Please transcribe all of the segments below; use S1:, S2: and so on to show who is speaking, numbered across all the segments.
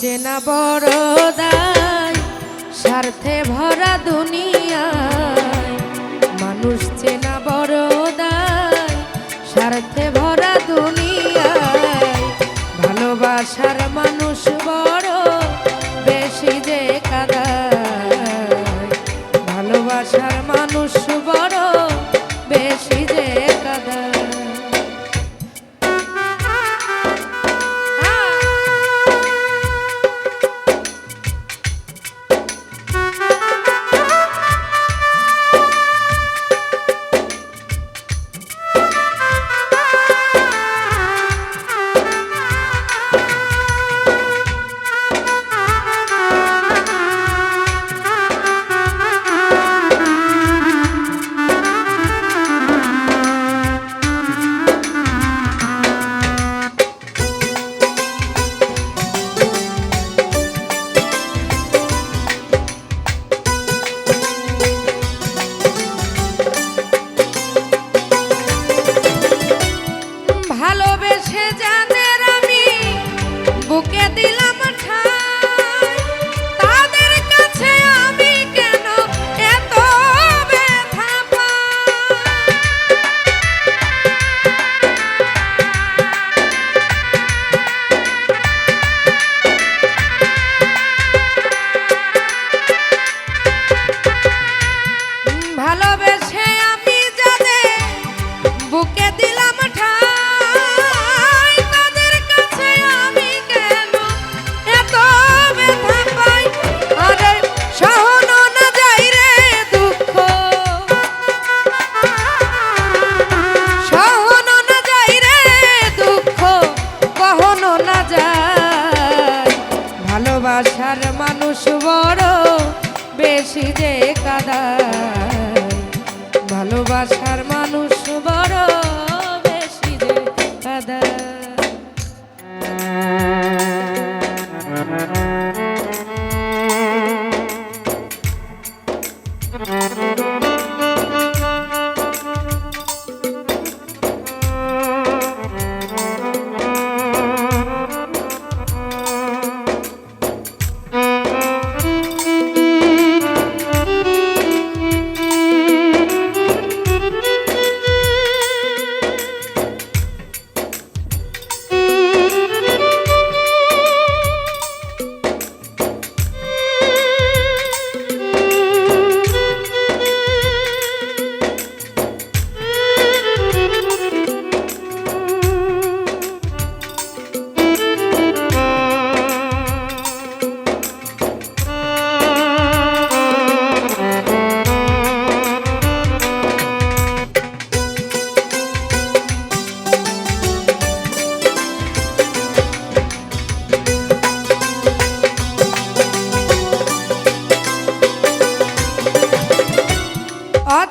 S1: চেনা বড় দায় স্বার্থে ভরা দুনিয়ায়। মানুষ চেনা বড় দায় স্বার্থে ভরা ভালোবেসে যাদের আমি বুকে দিলাম বড়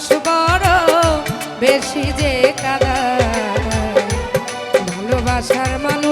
S1: মানুষ বড় বেশি যে কাদা ভালোবাসার মানুষ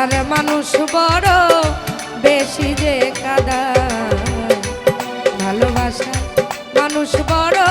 S1: ভালোবাসার মানুষ বড় বেশি যে কাদা ভালোবাসা মানুষ বড়